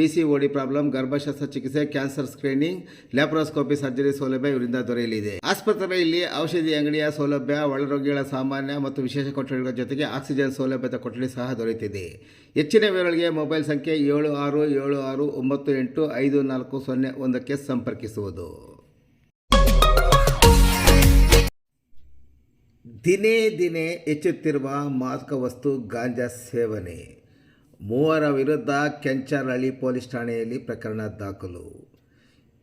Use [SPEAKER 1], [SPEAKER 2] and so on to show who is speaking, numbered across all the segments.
[SPEAKER 1] P C O D problem ಗರ್ಭಶಸ್ತ್ರ ಚಿಕಿತ್ಸೆ cancer screening laparoscopy surgery ಸೌಲಭ್ಯ ಇವರಿಂದ ದೊರೆಯಲಿದೆ. ಆಸ್ಪತ್ರೆಯಲ್ಲಿ ಔಷಧಿ ಅಂಗಡಿಯ ಸೌಲಭ್ಯ, ಒಳರೋಗಿಗಳ ಸಾಮಾನ್ಯ ಮತ್ತು ವಿಶೇಷ ಕೊಠಡಿಗಳ ಜೊತೆಗೆ ಆಕ್ಸಿಜನ್ ಸೌಲಭ್ಯದ ಕೊಠಡಿ ಸಹ ದೊರೆಯುತ್ತಿದೆ. ಹೆಚ್ಚಿನ ವಿವರಗಳಿಗೆ ಮೊಬೈಲ್ ಸಂಖ್ಯೆ ಏಳು ಆರು ಏಳು ಆರು ಒಂಬತ್ತು ಎಂಟು ಐದು ನಾಲ್ಕು ಸೊನ್ನೆ ಒಂದಕ್ಕೆ ಸಂಪರ್ಕಿಸುವುದು. ದಿನೇ ದಿನೇ ಹೆಚ್ಚುತ್ತಿರುವ ಮಾದಕ ವಸ್ತು ಗಾಂಜಾ ಸೇವನೆ. ಮೂವರ ವಿರುದ್ಧ ಕೆಂಚರಹಳ್ಳಿ ಪೊಲೀಸ್ ಠಾಣೆಯಲ್ಲಿ ಪ್ರಕರಣ ದಾಖಲು.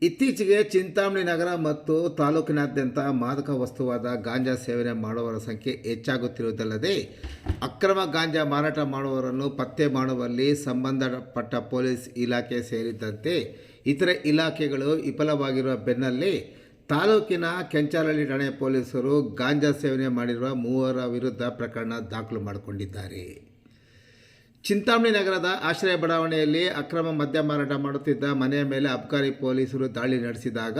[SPEAKER 1] ಇತ್ತೀಚೆಗೆ ಚಿಂತಾಮಣಿ ನಗರ ಮತ್ತು ತಾಲೂಕಿನಾದ್ಯಂತ ಮಾದಕ ವಸ್ತುವಾದ ಗಾಂಜಾ ಸೇವನೆ ಮಾಡುವವರ ಸಂಖ್ಯೆ ಹೆಚ್ಚಾಗುತ್ತಿರುವುದಲ್ಲದೆ, ಅಕ್ರಮ ಗಾಂಜಾ ಮಾರಾಟ ಮಾಡುವವರನ್ನು ಪತ್ತೆ ಮಾಡುವಲ್ಲಿ ಸಂಬಂಧಪಟ್ಟ ಪೊಲೀಸ್ ಇಲಾಖೆ ಸೇರಿದಂತೆ ಇತರೆ ಇಲಾಖೆಗಳು ವಿಫಲವಾಗಿರುವ ಬೆನ್ನಲ್ಲೇ ತಾಲೂಕಿನ ಕೆಂಚಾರಳ್ಳಿ ಠಾಣೆ ಪೊಲೀಸರು ಗಾಂಜಾ ಸೇವನೆ ಮಾಡಿರುವ ಮೂವರ ವಿರುದ್ಧ ಪ್ರಕರಣ ದಾಖಲು ಮಾಡಿಕೊಂಡಿದ್ದಾರೆ. ಚಿಂತಾಮಣಿ ನಗರದ ಆಶ್ರಯ ಬಡಾವಣೆಯಲ್ಲಿ ಅಕ್ರಮ ಮದ್ಯ ಮಾರಾಟ ಮಾಡುತ್ತಿದ್ದ ಮನೆಯ ಮೇಲೆ ಅಬ್ಕಾರಿ ಪೊಲೀಸರು ದಾಳಿ ನಡೆಸಿದಾಗ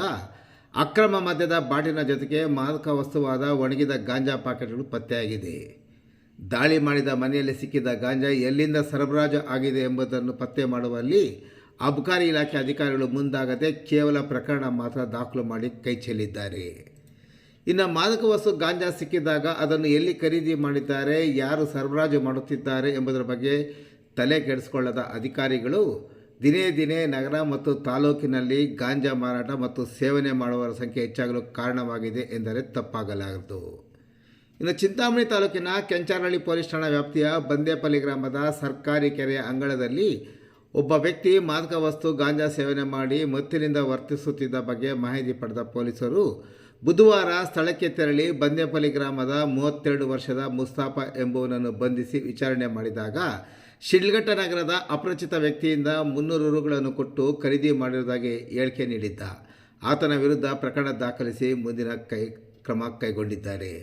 [SPEAKER 1] ಅಕ್ರಮ ಮದ್ಯದ ಬಾಟಿನ ಜೊತೆಗೆ ಮಾದಕ ವಸ್ತುವಾದ ಒಣಗಿದ ಗಾಂಜಾ ಪಾಕೆಟ್ಗಳು ಪತ್ತೆಯಾಗಿದೆ. ದಾಳಿ ಮಾಡಿದ ಮನೆಯಲ್ಲಿ ಸಿಕ್ಕಿದ ಗಾಂಜಾ ಎಲ್ಲಿಂದ ಸರಬರಾಜು ಆಗಿದೆ ಎಂಬುದನ್ನು ಪತ್ತೆ ಮಾಡುವಲ್ಲಿ ಅಬ್ಕಾರಿ ಇಲಾಖೆ ಅಧಿಕಾರಿಗಳು ಮುಂದಾಗದೆ ಕೇವಲ ಪ್ರಕರಣ ಮಾತ್ರ ದಾಖಲು ಮಾಡಿ ಕೈ ಚೆಲ್ಲಿದ್ದಾರೆ. ಇನ್ನು ಮಾದಕ ವಸ್ತು ಗಾಂಜಾ ಸಿಕ್ಕಿದಾಗ ಅದನ್ನು ಎಲ್ಲಿ ಖರೀದಿ ಮಾಡಿದ್ದಾರೆ, ಯಾರು ಸರಬರಾಜು ಮಾಡುತ್ತಿದ್ದಾರೆ ಎಂಬುದರ ಬಗ್ಗೆ ತಲೆ ಕೆಡಿಸಿಕೊಳ್ಳದ ಅಧಿಕಾರಿಗಳು, ದಿನೇ ದಿನೇ ನಗರ ಮತ್ತು ತಾಲೂಕಿನಲ್ಲಿ ಗಾಂಜಾ ಮಾರಾಟ ಮತ್ತು ಸೇವನೆ ಮಾಡುವವರ ಸಂಖ್ಯೆ ಹೆಚ್ಚಾಗಲು ಕಾರಣವಾಗಿದೆ ಎಂದರೆ ತಪ್ಪಾಗಲಾರದು. ಇನ್ನು ಚಿಂತಾಮಣಿ ತಾಲೂಕಿನ ಕೆಂಚಾರಹಳ್ಳಿ ಪೊಲೀಸ್ ಠಾಣಾ ವ್ಯಾಪ್ತಿಯ ಬಂದೇಪಲ್ಲಿ ಗ್ರಾಮದ ಸರ್ಕಾರಿ ಕೆರೆಯ ಅಂಗಳದಲ್ಲಿ ಒಬ್ಬ ವ್ಯಕ್ತಿ ಮಾದಕ ವಸ್ತು ಗಾಂಜಾ ಸೇವನೆ ಮಾಡಿ ಮತ್ತಿನಿಂದ ವರ್ತಿಸುತ್ತಿದ್ದ ಬಗ್ಗೆ ಮಾಹಿತಿ ಪಡೆದ ಪೊಲೀಸರು ಬುಧವಾರ ಸ್ಥಳಕ್ಕೆ ತೆರಳಿ ಬಂದೇಪಲ್ಲಿ ಗ್ರಾಮದ ಮೂವತ್ತೆರಡು ವರ್ಷದ ಮುಸ್ತಾಫಾ ಎಂಬುವನನ್ನು ಬಂಧಿಸಿ ವಿಚಾರಣೆ ಮಾಡಿದಾಗ ಶಿಡ್ಲಘಟ್ಟ ನಗರದ ಅಪರಿಚಿತ ವ್ಯಕ್ತಿಯಿಂದ ಮುನ್ನೂರು ರುಗಳನ್ನು ಕೊಟ್ಟು ಖರೀದಿ ಮಾಡಿರುವುದಾಗಿ ಹೇಳಿಕೆ ನೀಡಿದ್ದ. ಆತನ ವಿರುದ್ಧ ಪ್ರಕರಣ ದಾಖಲಿಸಿ ಮುಂದಿನ ಕೈ ಕ್ರಮ ಕೈಗೊಂಡಿದ್ದಾರೆ.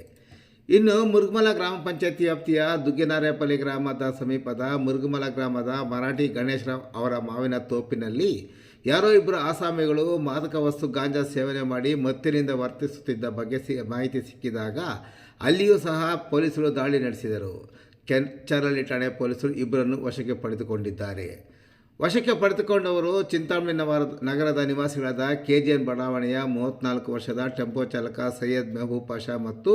[SPEAKER 1] ಇನ್ನು ಮುರುಗಮಲ ಗ್ರಾಮ ಪಂಚಾಯತಿ ವ್ಯಾಪ್ತಿಯ ದುಗ್ಗಿನಾರೇಪಲ್ಲಿ ಗ್ರಾಮದ ಸಮೀಪದ ಮುರುಗಮಲ ಗ್ರಾಮದ ಮರಾಠಿ ಗಣೇಶರಾವ್ ಅವರ ಮಾವಿನ ತೋಪಿನಲ್ಲಿ ಯಾರೋ ಇಬ್ಬರು ಆಸಾಮಿಗಳು ಮಾದಕ ವಸ್ತು ಗಾಂಜಾ ಸೇವನೆ ಮಾಡಿ ಮತ್ತಿನಿಂದ ವರ್ತಿಸುತ್ತಿದ್ದ ಬಗ್ಗೆ ಸಿ ಮಾಹಿತಿ ಸಿಕ್ಕಿದಾಗ ಅಲ್ಲಿಯೂ ಸಹ ಪೊಲೀಸರು ದಾಳಿ ನಡೆಸಿದರು. ಕೆಂಚರಳ್ಳಿ ಠಾಣೆ ಪೊಲೀಸರು ಇಬ್ಬರನ್ನು ವಶಕ್ಕೆ ಪಡೆದುಕೊಂಡಿದ್ದಾರೆ. ವಶಕ್ಕೆ ಪಡೆದುಕೊಂಡವರು ಚಿಂತಾಮಣಿ ನವರ ನಗರದ ನಿವಾಸಿಗಳಾದ ಕೆ. ಜಿ. ಎನ್. ಬಡಾವಣೆಯ ಮೂವತ್ತ್ನಾಲ್ಕು ವರ್ಷದ ಟೆಂಪೋ ಚಾಲಕ ಸೈಯದ್ ಮೆಹಬೂಬ್ ಪಾಷಾ ಮತ್ತು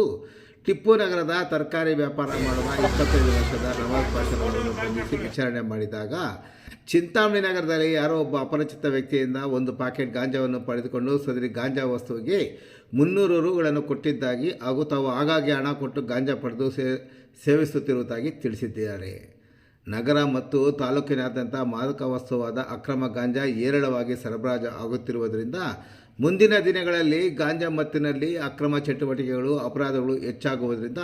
[SPEAKER 1] ಟಿಪ್ಪು ನಗರದ ತರಕಾರಿ ವ್ಯಾಪಾರ ಮಾಡುವ ಇಪ್ಪತ್ತೈದು ವರ್ಷದ ನವಾಜ್ ಪಾಷರವರನ್ನು ಬಂಧಿಸಿ ವಿಚಾರಣೆ ಮಾಡಿದಾಗ ಚಿಂತಾಮಣಿ ನಗರದಲ್ಲಿ ಯಾರೋ ಒಬ್ಬ ಅಪರಿಚಿತ ವ್ಯಕ್ತಿಯಿಂದ ಒಂದು ಪ್ಯಾಕೆಟ್ ಗಾಂಜಾವನ್ನು ಪಡೆದುಕೊಂಡು ಸದರಿ ಗಾಂಜಾ ವಸ್ತುವಿಗೆ ಮುನ್ನೂರು ರುಗಳನ್ನು ಕೊಟ್ಟಿದ್ದಾಗಿ ಹಾಗೂ ತಾವು ಆಗಾಗ್ಗೆ ಹಣ ಕೊಟ್ಟು ಗಾಂಜಾ ಪಡೆದು ಸೇ, ಸೇವಿಸುತ್ತಿರುವುದಾಗಿ ತಿಳಿಸಿದ್ದಾರೆ. ನಗರ ಮತ್ತು ತಾಲೂಕಿನಾದ್ಯಂತ ಮಾದಕ ವಸ್ತುವಾದ ಅಕ್ರಮ ಗಾಂಜಾ ಏರಳವಾಗಿ ಸರಬರಾಜು ಆಗುತ್ತಿರುವುದರಿಂದ ಮುಂದಿನ ದಿನಗಳಲ್ಲಿ ಗಾಂಜಾ ಮತ್ತಿನಲ್ಲಿ ಅಕ್ರಮ ಚಟುವಟಿಕೆಗಳು, ಅಪರಾಧಗಳು ಹೆಚ್ಚಾಗುವುದರಿಂದ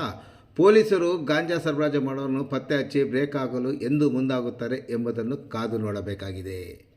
[SPEAKER 1] ಪೊಲೀಸರು ಗಾಂಜಾ ಸರಬರಾಜು ಮಾಡುವನ್ನು ಪತ್ತೆ ಹಚ್ಚಿ ಬ್ರೇಕ್ ಆಗಲು ಎಂದು ಮುಂದಾಗುತ್ತಾರೆ ಎಂಬುದನ್ನು ಕಾದು ನೋಡಬೇಕಾಗಿದೆ.